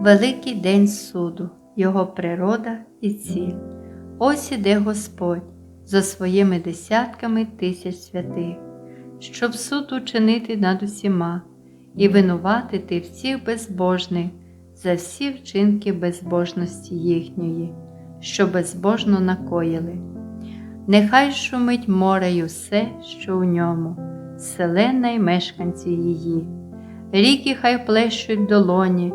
Великий день суду, Його природа і ціль. Ось іде Господь за своїми десятками тисяч святих, щоб суд учинити над усіма і винуватити всіх безбожних за всі вчинки безбожності їхньої, що безбожно накоїли. Нехай шумить море й усе, що у ньому, селена й мешканці її, ріки хай плещуть долоні,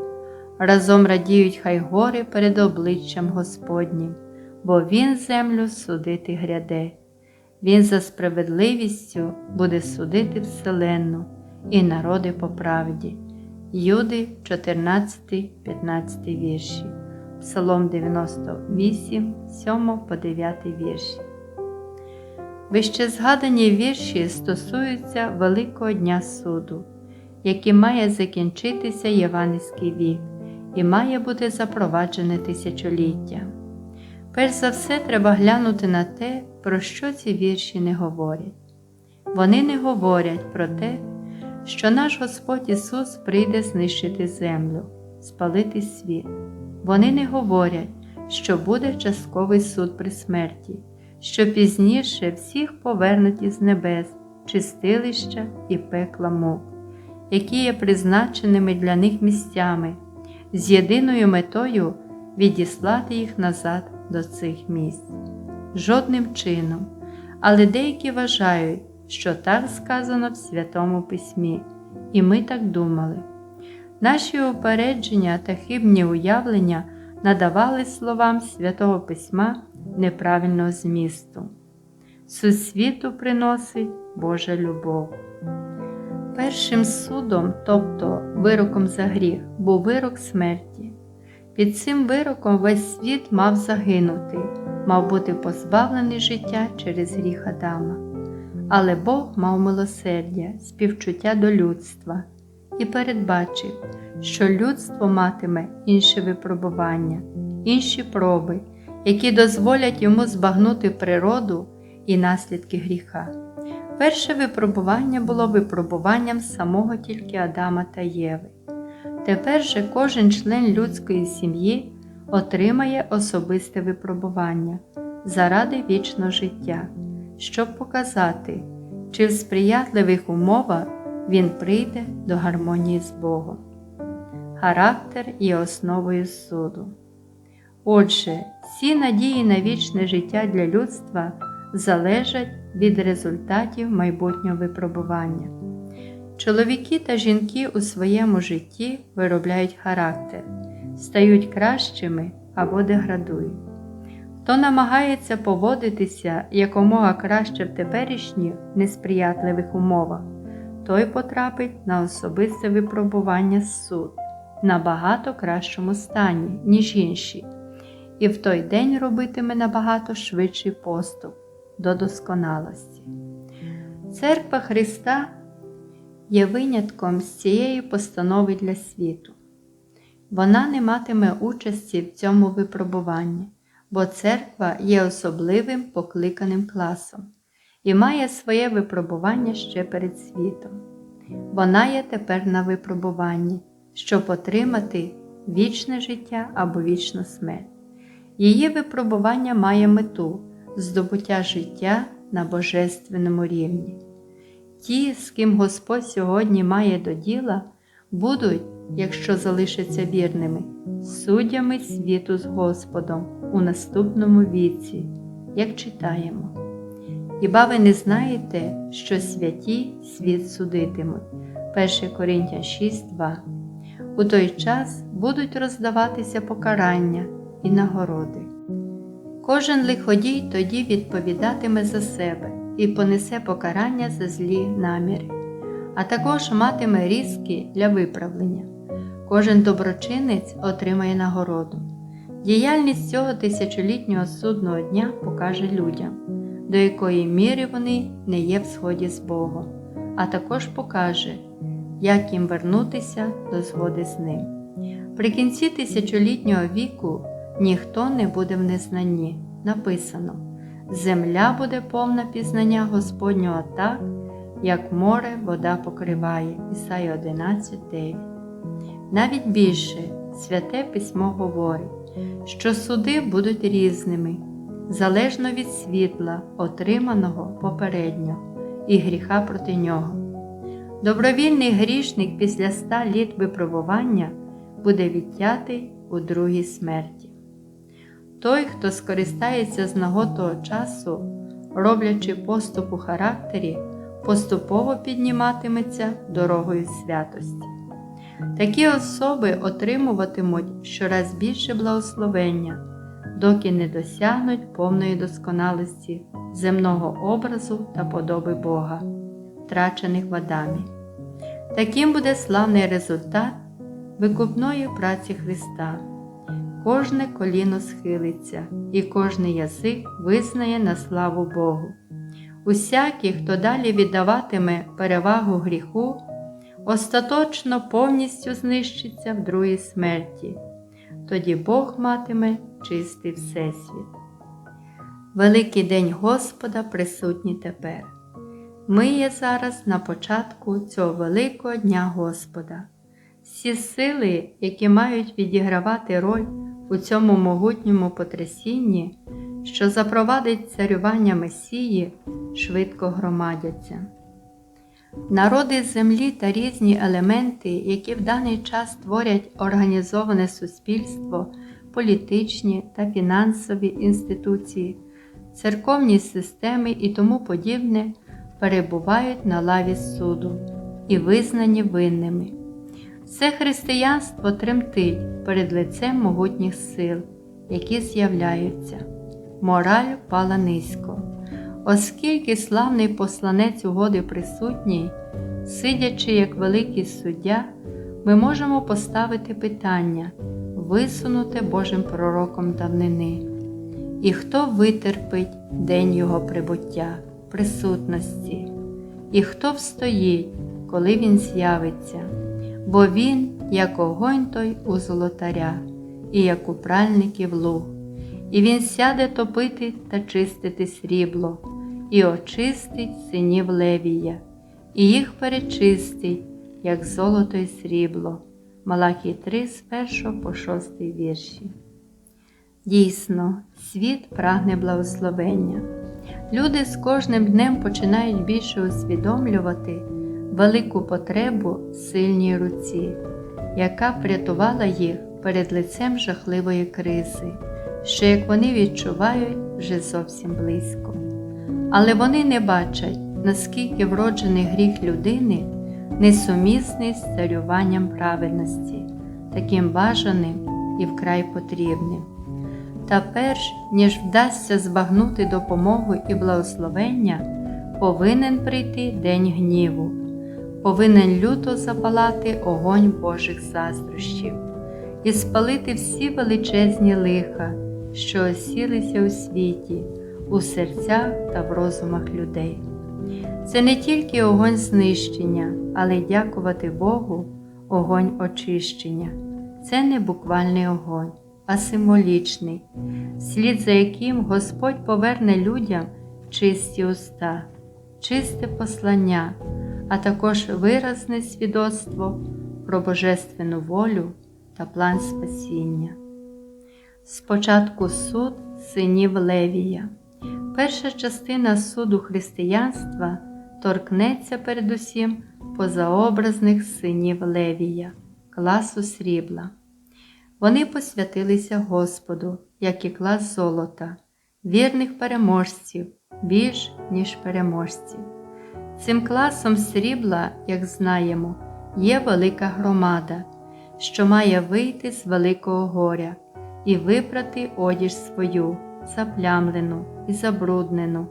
разом радіють хай гори перед обличчям Господнім, бо Він землю судити гряде. Він за справедливістю буде судити вселенну і народи по правді. Юди 14, 15 вірші, Псалом 98, 7 по 9 вірші. Вище згадані вірші стосуються Великого Дня суду, який має закінчитися Євангельський вік і має бути запроваджене тисячоліття. Перш за все, треба глянути на те, про що ці вірші не говорять. Вони не говорять про те, що наш Господь Ісус прийде знищити землю, спалити світ. Вони не говорять, що буде частковий суд при смерті, що пізніше всіх повернуть із небес, чистилища і пекла мук, які є призначеними для них місцями, з єдиною метою відіслати їх назад до цих місць. Жодним чином, але деякі вважають, що так сказано в Святому Письмі, і ми так думали. Наші упередження та хибні уявлення надавали словам Святого Письма неправильного змісту. Суд світу приносить Божа любов. Першим судом, тобто вироком за гріх, був вирок смерті. Під цим вироком весь світ мав загинути, мав бути позбавлений життя через гріх Адама. Але Бог мав милосердя, співчуття до людства і передбачив, що людство матиме інші випробування, інші проби, які дозволять йому збагнути природу і наслідки гріха. Перше випробування було випробуванням самого тільки Адама та Єви. Тепер же кожен член людської сім'ї отримає особисте випробування заради вічного життя, щоб показати, чи в сприятливих умовах він прийде до гармонії з Богом. Характер є основою суду. Отже, всі надії на вічне життя для людства залежать від результатів майбутнього випробування. Чоловіки та жінки у своєму житті виробляють характер, стають кращими або деградують. Хто намагається поводитися якомога краще в теперішніх несприятливих умовах, той потрапить на особисте випробування суд набагато кращому стані, ніж інші, і в той день робитиме набагато швидший поступ до досконалості. Церква Христа є винятком з цієї постанови для світу. Вона не матиме участі в цьому випробуванні, бо церква є особливим покликаним класом і має своє випробування ще перед світом. Вона є тепер на випробуванні, щоб отримати вічне життя або вічну смерть. Її випробування має мету здобуття життя на божественному рівні. Ті, з ким Господь сьогодні має до діла, будуть, якщо залишаться вірними, суддями світу з Господом у наступному віці, як читаємо. Хіба ви не знаєте, що святі світ судитимуть? 1 Коринтян 6:2. У той час будуть роздаватися покарання і нагороди. Кожен лиходій тоді відповідатиме за себе і понесе покарання за злі наміри, а також матиме різки для виправлення. Кожен доброчинець отримає нагороду. Діяльність цього тисячолітнього судного дня покаже людям, до якої міри вони не є в сході з Богом, а також покаже, як їм вернутися до згоди з ним. При кінці тисячолітнього віку ніхто не буде в незнанні. Написано: Земля буде повна пізнання Господнього так, як море вода покриває. Ісая 11:9. Навіть більше Святе Письмо говорить, що суди будуть різними, залежно від світла, отриманого попередньо, і гріха проти нього. Добровільний грішник після ста літ випробування буде відтятий у другій смерті. Той, хто скористається з нагод того часу, роблячи поступ у характері, поступово підніматиметься дорогою святості. Такі особи отримуватимуть щораз більше благословення, доки не досягнуть повної досконалості земного образу та подоби Бога, втрачених в Адамі. Таким буде славний результат викупної праці Христа. Кожне коліно схилиться, і кожний язик визнає на славу Богу. Усякий, хто далі віддаватиме перевагу гріху, остаточно повністю знищиться в другій смерті, тоді Бог матиме чистий Всесвіт. Великий день Господа присутній тепер. Ми є зараз на початку цього великого дня Господа. Всі сили, які мають відігравати роль у цьому могутньому потрясінні, що запровадить царювання Месії, швидко громадяться. Народи землі та різні елементи, які в даний час творять організоване суспільство, політичні та фінансові інституції, церковні системи і тому подібне, перебувають на лаві суду і визнані винними. Все християнство тремтить перед лицем могутніх сил, які з'являються. Мораль впала низько. Оскільки славний посланець угоди присутній, сидячи як великий суддя, ми можемо поставити питання, висунуте Божим пророком давнини. І хто витерпить день Його прибуття, присутності, і хто встоїть, коли Він з'явиться, бо Він, як огонь той у золотаря, і як у пральників луг, і Він сяде топити та чистити срібло і очистить синів Левія, і їх перечистить, як золото й срібло. Малахій 3 з 1 по 6 вірші. Дійсно, світ прагне благословення. Люди з кожним днем починають більше усвідомлювати велику потребу сильній руці, яка врятувала їх перед лицем жахливої кризи, що, як вони відчувають, вже зовсім близько але вони не бачать, наскільки вроджений гріх людини несумісний з царюванням праведності, таким бажаним і вкрай потрібним. Та перш ніж вдасться збагнути допомогу і благословення, повинен прийти день гніву, повинен люто запалати огонь Божих заздрощів і спалити всі величезні лиха, що осілися у світі у серцях та в розумах людей. Це не тільки огонь знищення, але й дякувати Богу, огонь очищення. Це не буквальний огонь, а символічний, слід за яким Господь поверне людям чисті уста, чисте послання, а також виразне свідоцтво про божественну волю та план спасіння. Спочатку суд синів Левія. Перша частина суду християнства торкнеться передусім позаобразних синів Левія, класу срібла. Вони посвятилися Господу, як і клас золота, вірних переможців, більш ніж переможців. Цим класом срібла, як знаємо, є велика громада, що має вийти з великого горя і випрати одіж свою заплямлену і забруднену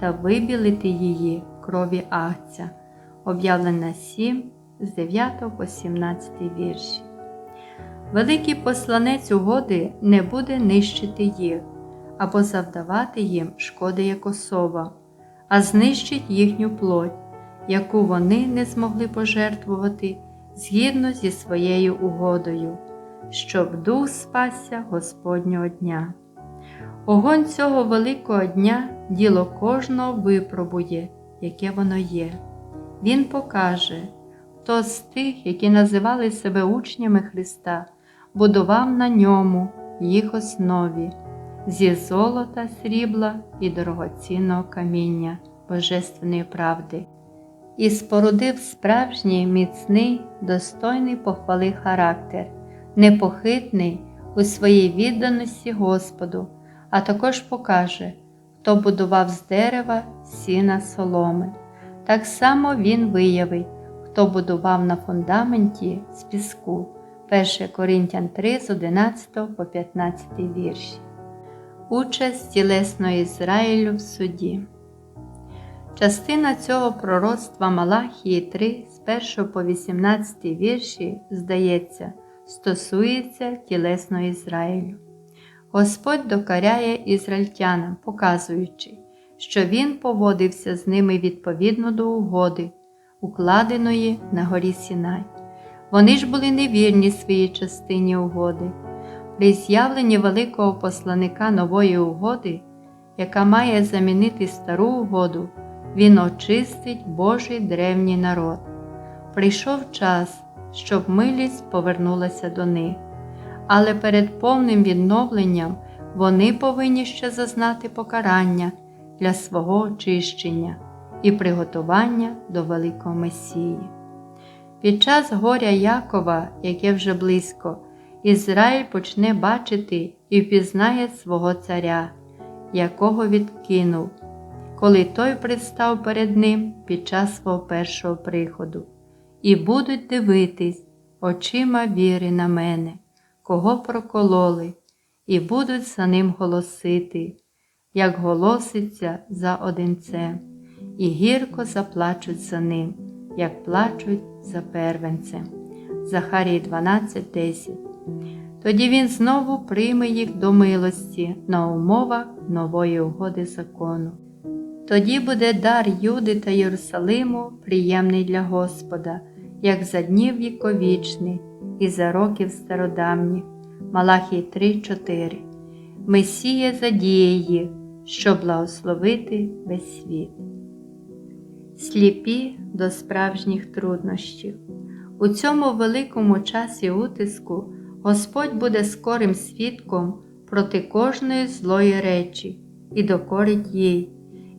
та вибілити її крові Агця, об'явлена 7 з 9 по 17 вірші. Великий посланець угоди не буде нищити їх або завдавати їм шкоди як особа, а знищить їхню плоть, яку вони не змогли пожертвувати згідно зі своєю угодою, щоб дух спасся Господнього дня. Огонь цього великого дня діло кожного випробує, яке воно є. Він покаже, хто з тих, які називали себе учнями Христа, будував на ньому їх основі зі золота, срібла і дорогоцінного каміння Божественної правди, і спорудив справжній міцний, достойний похвали характер, непохитний у своїй відданості Господу, а також покаже, хто будував з дерева, сіна, соломи. Так само він виявить, хто будував на фундаменті з піску. 1 Коринтян 3 з 11 по 15 вірші. Участь тілесного Ізраїлю в суді. Частина цього пророцтва Малахії 3 з 1 по 18 вірші, здається, стосується тілесного Ізраїлю. Господь докаряє ізраїльтянам, показуючи, що Він поводився з ними відповідно до угоди, укладеної на горі Сінай. Вони ж були невірні своїй частині угоди. При з'явленні великого посланника нової угоди, яка має замінити стару угоду, він очистить Божий древній народ. Прийшов час, щоб милість повернулася до них, але перед повним відновленням вони повинні ще зазнати покарання для свого очищення і приготування до великого Месії. Під час горя Якова, яке вже близько, Ізраїль почне бачити і впізнає свого царя, якого відкинув, коли той представ перед ним під час свого першого приходу, і будуть дивитись очима віри на мене, кого прокололи, і будуть за ним голосити, як голоситься за одинцем, і гірко заплачуть за ним, як плачуть за первенцем. Захарії 12:10 тоді він знову прийме їх до милості на умовах нової угоди закону. Тоді буде дар Юди та Єрусалиму приємний для Господа, як за днів віковічний і за років стародавніх. Малахій 3:4. Месія задіє їх, щоб благословити весь світ. Сліпі до справжніх труднощів. У цьому великому часі утиску. Господь буде скорим свідком проти кожної злої речі і докорить їй,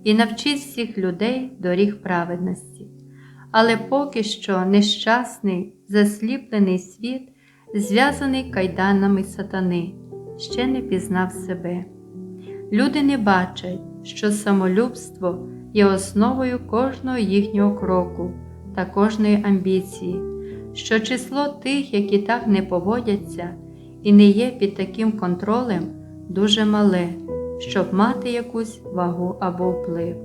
і навчить всіх людей доріг праведності. Але поки що нещасний, засліплений світ, зв'язаний кайданами сатани, ще не пізнав себе. Люди не бачать, що самолюбство є основою кожного їхнього кроку та кожної амбіції що число тих, які так не поводяться і не є під таким контролем, дуже мале, щоб мати якусь вагу або вплив.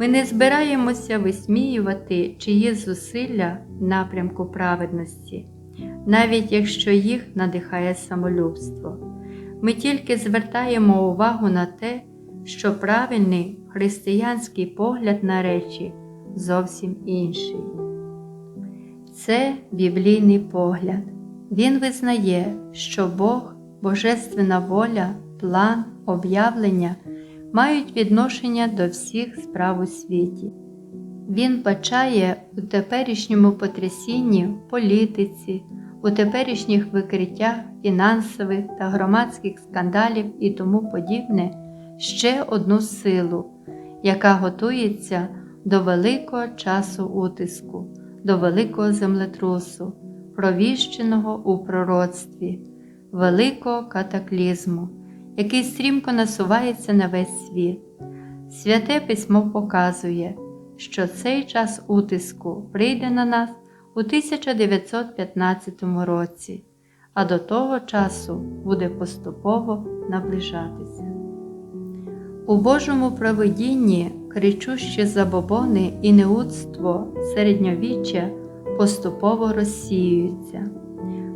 Ми не збираємося висміювати чиї зусилля в напрямку праведності, навіть якщо їх надихає самолюбство. Ми тільки звертаємо увагу на те, що правильний християнський погляд на речі зовсім інший. Це біблійний погляд. Він визнає, що Бог, Божественна воля, план, об'явлення мають відношення до всіх справ у світі. Він бачає у теперішньому потрясінні політиці, у теперішніх викриттях фінансових та громадських скандалів і тому подібне ще одну силу, яка готується до великого часу утиску до великого землетрусу, провіщеного у пророцтві, великого катаклізму, який стрімко насувається на весь світ. Святе письмо показує, що цей час утиску прийде на нас у 1915 році, а до того часу буде поступово наближатися. У Божому провидінні кричущі забобони і неудство середньовіччя поступово розсіюються,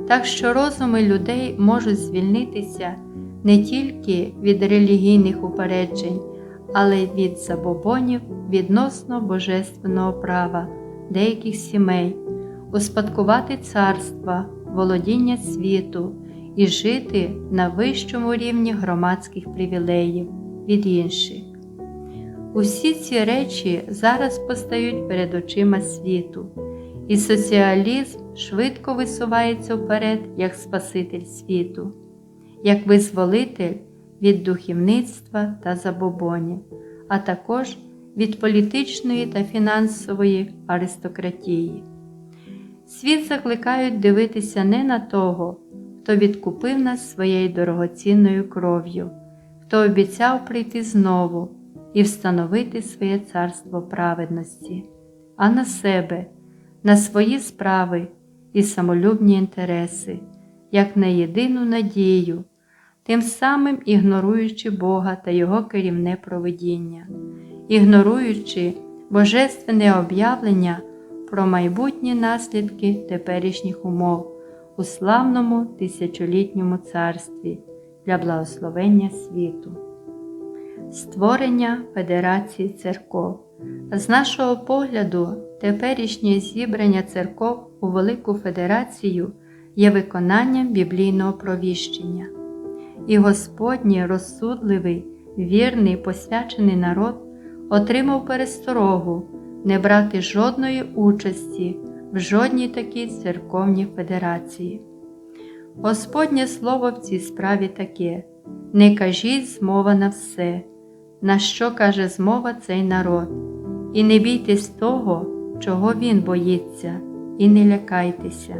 так що розуми людей можуть звільнитися не тільки від релігійних упереджень, але й від забобонів відносно божественного права деяких сімей, успадкувати царства, володіння світу і жити на вищому рівні громадських привілеїв від інших. Усі ці речі зараз постають перед очима світу, і соціалізм швидко висувається вперед як Спаситель світу, як визволитель від духівництва та забобонів, а також від політичної та фінансової аристократії. Світ закликають дивитися не на того, хто відкупив нас своєю дорогоцінною кров'ю, хто обіцяв прийти знову і встановити своє царство праведності, а на себе, на свої справи і самолюбні інтереси, як на єдину надію, тим самим ігноруючи Бога та Його керівне провидіння, ігноруючи божественне об'явлення про майбутні наслідки теперішніх умов у славному тисячолітньому царстві для благословення світу. Створення Федерації церков. З нашого погляду, теперішнє зібрання церков у Велику Федерацію є виконанням біблійного провіщення. І Господній розсудливий, вірний, посвячений народ отримав пересторогу не брати жодної участі в жодній такій церковній федерації. Господнє слово в цій справі таке: не кажіть змова на все, на що каже змова цей народ, і не бійтесь того, чого він боїться, і не лякайтеся.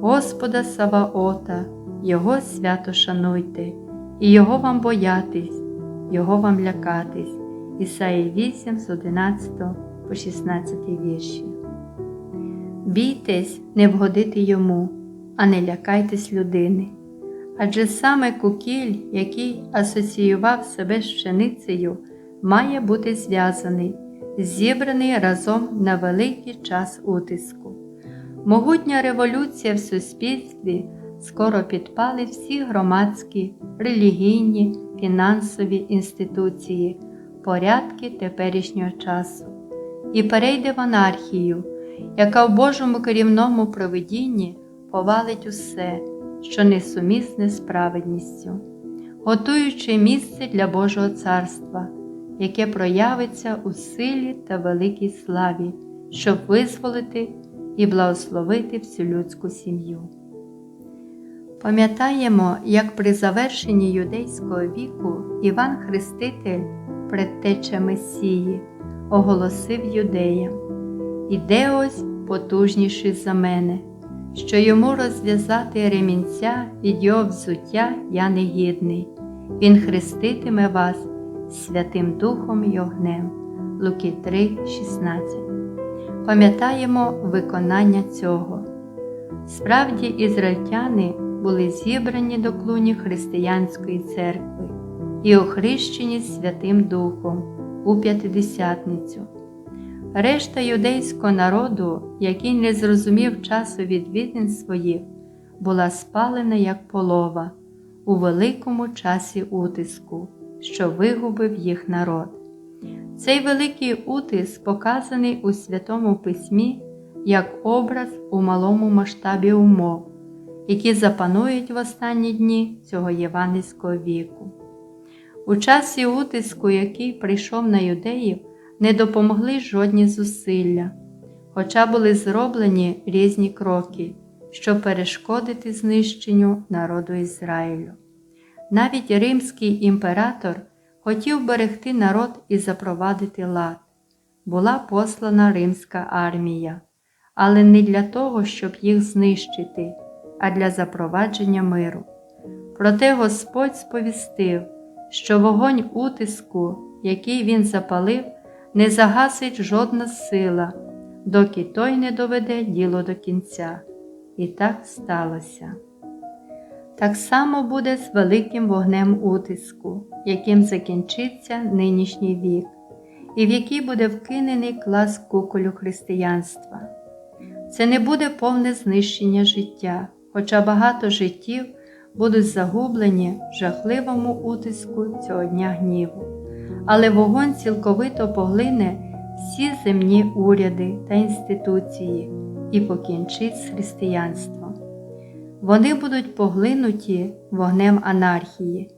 Господа Саваота, Його свято шануйте, і Його вам боятись, Його вам лякатись. Ісаї 8 з 11 по 16 вірші. Бійтесь не вгодити йому, а не лякайтесь людини. Адже саме кукіль, який асоціював себе з пшеницею, має бути зв'язаний, зібраний разом на великий час утиску. Могутня революція в суспільстві скоро підпалить всі громадські, релігійні, фінансові інституції, порядки теперішнього часу і перейде в анархію, яка в Божому керівному провидінні повалить усе, що несумісне з праведністю, готуючи місце для Божого царства, яке проявиться у силі та великій славі, щоб визволити і благословити всю людську сім'ю. Пам'ятаємо, як при завершенні юдейського віку Іван Хреститель, предтеча Месії, оголосив юдеям: Іде ось потужніший за мене, що йому розв'язати ремінця від його взуття я негідний. Він хреститиме вас Святим Духом й огнем. Луки 3, 16. Пам'ятаємо виконання цього. Справді, ізраїльтяни були зібрані до клуні Християнської церкви і охрещені Святим Духом у П'ятидесятницю. Решта юдейського народу, який не зрозумів часу відвідин своїх, була спалена як полова у великому часі утиску, що вигубив їх народ. Цей великий утиск показаний у Святому Письмі як образ у малому масштабі умов, які запанують в останні дні цього євангельського віку. У часі утиску, який прийшов на юдеїв, не допомогли жодні зусилля, хоча були зроблені різні кроки, щоб перешкодити знищенню народу Ізраїлю. Навіть римський імператор хотів берегти народ і запровадити лад. Була послана римська армія, але не для того, щоб їх знищити, а для запровадження миру. Проте Господь сповістив, що вогонь утиску, який він запалив, не загасить жодна сила, доки той не доведе діло до кінця. І так сталося. Так само буде з великим вогнем утиску, яким закінчиться нинішній вік, і в який буде вкинений клас куколю християнства. Це не буде повне знищення життя, хоча багато життів будуть загублені в жахливому утиску цього дня гніву, але вогонь цілковито поглине всі земні уряди та інституції і покінчить з християнством. Вони будуть поглинуті вогнем анархії,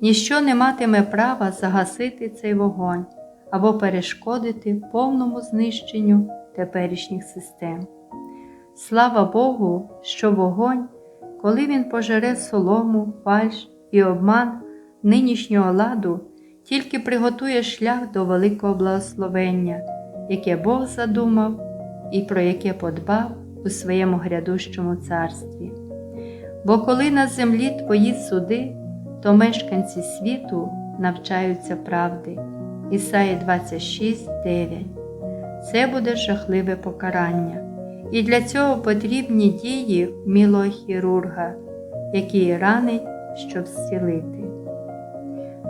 ніщо не матиме права загасити цей вогонь або перешкодити повному знищенню теперішніх систем. Слава Богу, що вогонь, коли він пожере солому, фальш і обман нинішнього ладу, тільки приготує шлях до великого благословення, яке Бог задумав і про яке подбав у своєму грядущому царстві. Бо коли на землі твої суди, то мешканці світу навчаються правди. Ісаї 26, 9. Це буде жахливе покарання, і для цього потрібні дії вмілого хірурга, який ранить, щоб зцілити.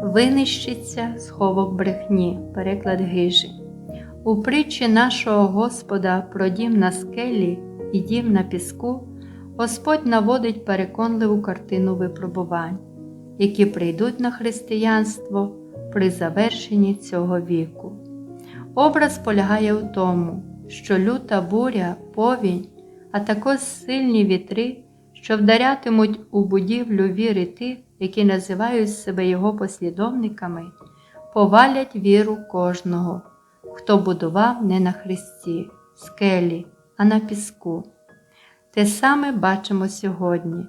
Винищиться сховок брехні, переклад гижі. У притчі нашого Господа про дім на скелі і дім на піску Господь наводить переконливу картину випробувань, які прийдуть на християнство при завершенні цього віку. Образ полягає у тому, що люта буря, повінь, а також сильні вітри, що вдарятимуть у будівлю віри тих, які називають себе його послідовниками, повалять віру кожного, хто будував не на Христі, скелі, а на піску. Те саме бачимо сьогодні.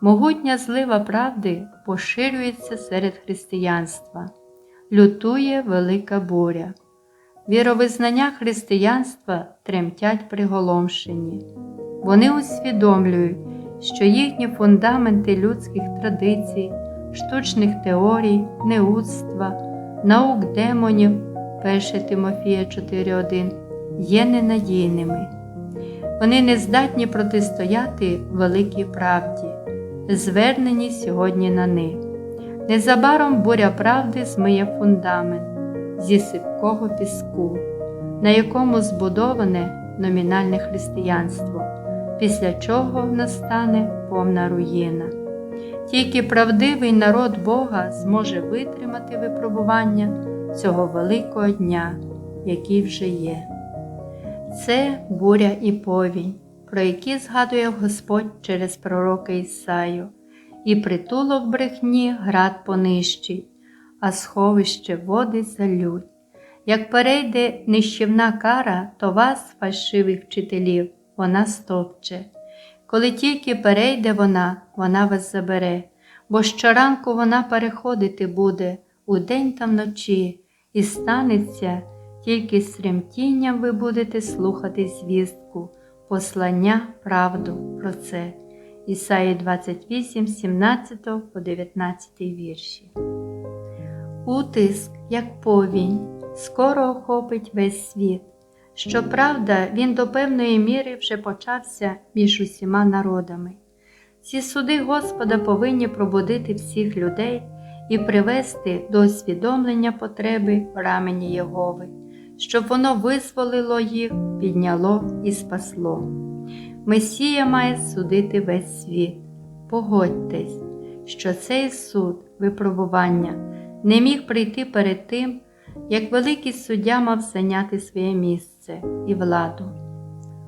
Могутня злива правди поширюється серед християнства, лютує велика буря. Віровизнання християнства тремтять приголомшені. Вони усвідомлюють, що їхні фундаменти людських традицій, штучних теорій, неудства, наук демонів 1 Тимофія 4.1 є ненадійними. Вони не здатні протистояти великій правді, звернені сьогодні на них. Незабаром буря правди змиє фундамент зі сипкого піску, на якому збудоване номінальне християнство, після чого настане повна руїна. Тільки правдивий народ Бога зможе витримати випробування цього великого дня, який вже є. Це буря і повінь, про які згадує Господь через пророка Ісаю, і притулок брехні град понищить, а сховище води залють. Як перейде нищівна кара, то вас, фальшивих вчителів, вона стопче. Коли тільки перейде вона, вона вас забере, бо щоранку вона переходити буде удень та вночі, і станеться, тільки з тремтінням ви будете слухати звістку, послання, правду про це. Ісаї 28, 17 по 19 вірші. Утиск, як повінь, скоро охопить весь світ. Щоправда, він до певної міри вже почався між усіма народами. Ці суди Господа повинні пробудити всіх людей і привести до усвідомлення потреби в рамені Єгови, щоб воно визволило їх, підняло і спасло. Месія має судити весь світ. Погодьтесь, що цей суд, випробування, не міг прийти перед тим, як великий суддя мав зайняти своє місце і владу.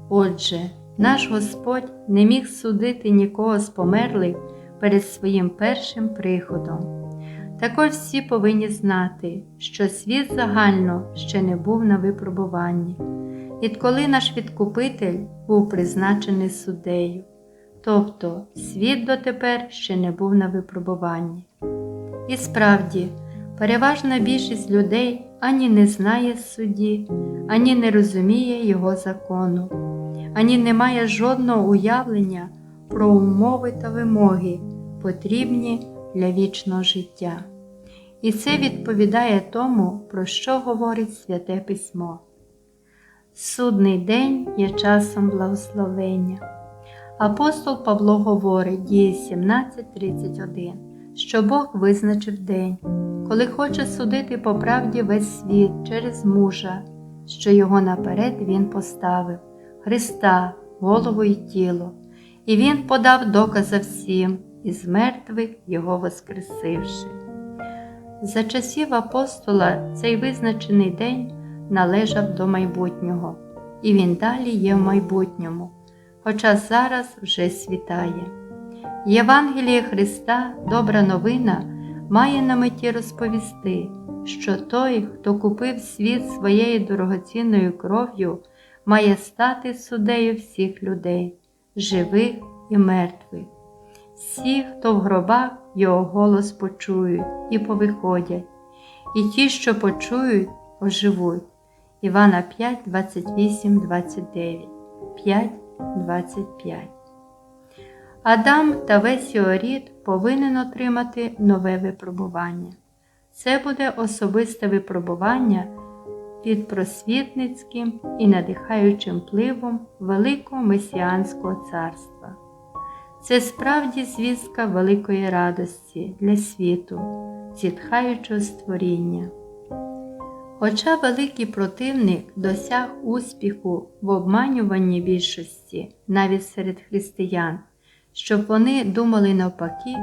Отже, наш Господь не міг судити нікого з померлих перед своїм першим приходом. Також всі повинні знати, що світ загально ще не був на випробуванні, відколи наш відкупитель був призначений суддею, тобто світ дотепер ще не був на випробуванні. І справді, переважна більшість людей ані не знає судді, ані не розуміє його закону, ані не має жодного уявлення про умови та вимоги, потрібні для вічного життя. І це відповідає тому, про що говорить Святе Письмо. Судний день є часом благословення. Апостол Павло говорить дії 17.31, що Бог визначив день, коли хоче судити по правді весь світ через мужа, що його наперед Він поставив, Христа, голову і тіло, і Він подав докази всім, із мертвих Його воскресивши. За часів апостола цей визначений день належав до майбутнього, і він далі є в майбутньому, хоча зараз вже світає. Євангеліє Христа, добра новина, має на меті розповісти, що той, хто купив світ своєю дорогоцінною кров'ю, має стати суддею всіх людей, живих і мертвих. Всі, хто в гробах його голос почують і повиходять, і ті, що почують, оживуть. Івана 5, 28, 29, 5, 25. Адам та весь його рід повинен отримати нове випробування. Це буде особисте випробування під просвітницьким і надихаючим впливом Великого Месіанського царства. Це справді звістка великої радості для світу, зітхаючого створіння. Хоча великий противник досяг успіху в обманюванні більшості навіть серед християн, щоб вони думали навпаки,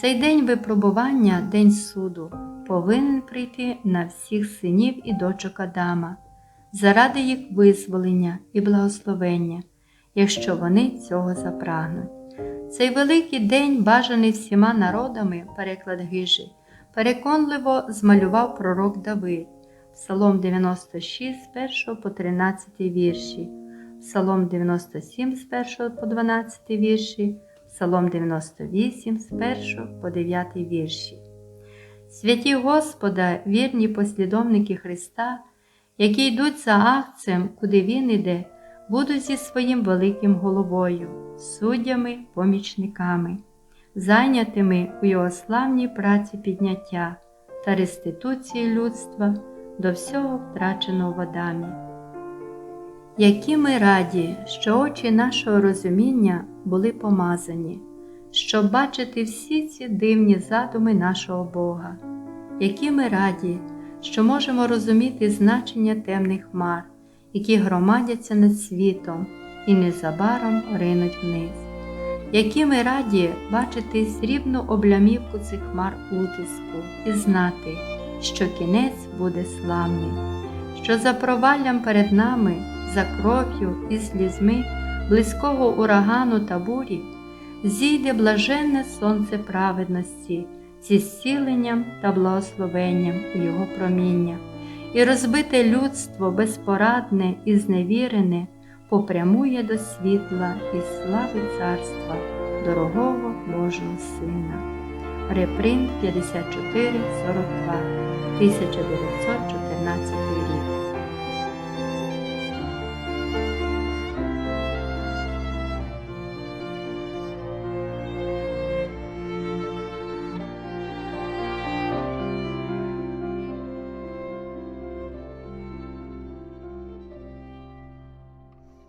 цей день випробування, день суду, повинен прийти на всіх синів і дочок Адама, заради їх визволення і благословення, якщо вони цього запрагнуть. Цей великий день, бажаний всіма народами, переклад Гижі, переконливо змалював пророк Давид, Псалом 96, з 1 по 13 вірші, Псалом 97 з 1 по 12 вірші, Псалом 98 з 1 по 9 вірші. Святі Господа, вірні послідовники Христа, які йдуть за акцем, куди Він іде, будуть зі своїм великим головою, суддями, помічниками, зайнятими у його славній праці підняття та реституції людства до всього втраченого в Адамі. Які ми раді, що очі нашого розуміння були помазані, щоб бачити всі ці дивні задуми нашого Бога, які ми раді, що можемо розуміти значення темних хмар, які громадяться над світом і незабаром ринуть вниз, які ми раді бачити срібну облямівку цих хмар утиску і знати, що кінець буде славним, що за проваллям перед нами, за кров'ю і слізьми близького урагану та бурі зійде блаженне сонце праведності зі зціленням та благословенням його проміння, і розбите людство безпорадне і зневірене попрямує до світла і слави царства, дорогого Божого Сина. Репринт 5442 1914 рік